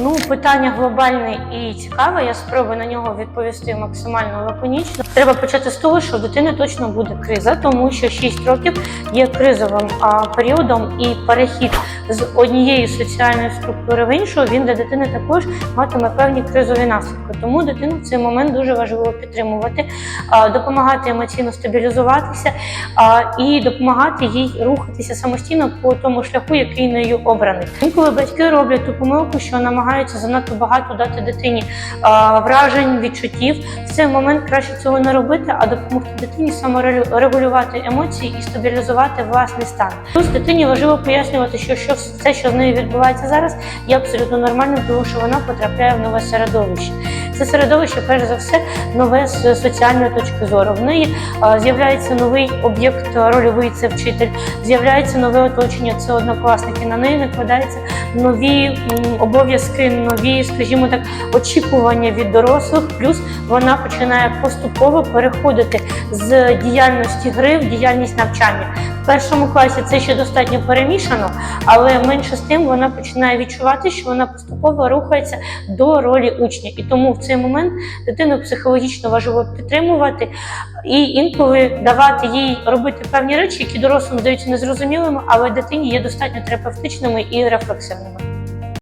Ну, питання глобальне і цікаве. Я спробую на нього відповісти максимально лаконічно. Треба почати з того, що у дитини точно буде криза, тому що 6 років є кризовим періодом, і перехід з однієї соціальної структури в іншу він для дитини також матиме певні кризові наслідки. Тому дитину в цей момент дуже важливо підтримувати, допомагати емоційно стабілізуватися і допомагати їй рухатися самостійно по тому шляху, який нею обраний. Інколи батьки роблять ту помилку, що намагаються занадто багато дати дитині вражень, відчуттів. В цей момент краще цього не робити, а допомогти дитині саморегулювати емоції і стабілізувати власний стан. Плюс дитині важливо пояснювати, що, що все, що з нею відбувається зараз, є абсолютно нормальним, тому що вона потрапляє в нове середовище. Це середовище, перш за все, нове з соціальної точки зору. В неї з'являється новий об'єкт рольовий, це вчитель, з'являється нове оточення, це однокласники. На неї накладаються нові обов'язки, нові, скажімо так, очікування від дорослих. Плюс вона починає поступово переходити з діяльності гри в діяльність навчання. Першому класі це ще достатньо перемішано, але менше з тим вона починає відчувати, що вона поступово рухається до ролі учня, і тому в цей момент дитину психологічно важливо підтримувати і інколи давати їй робити певні речі, які дорослим здаються незрозумілими, але дитині є достатньо терапевтичними і рефлексивними.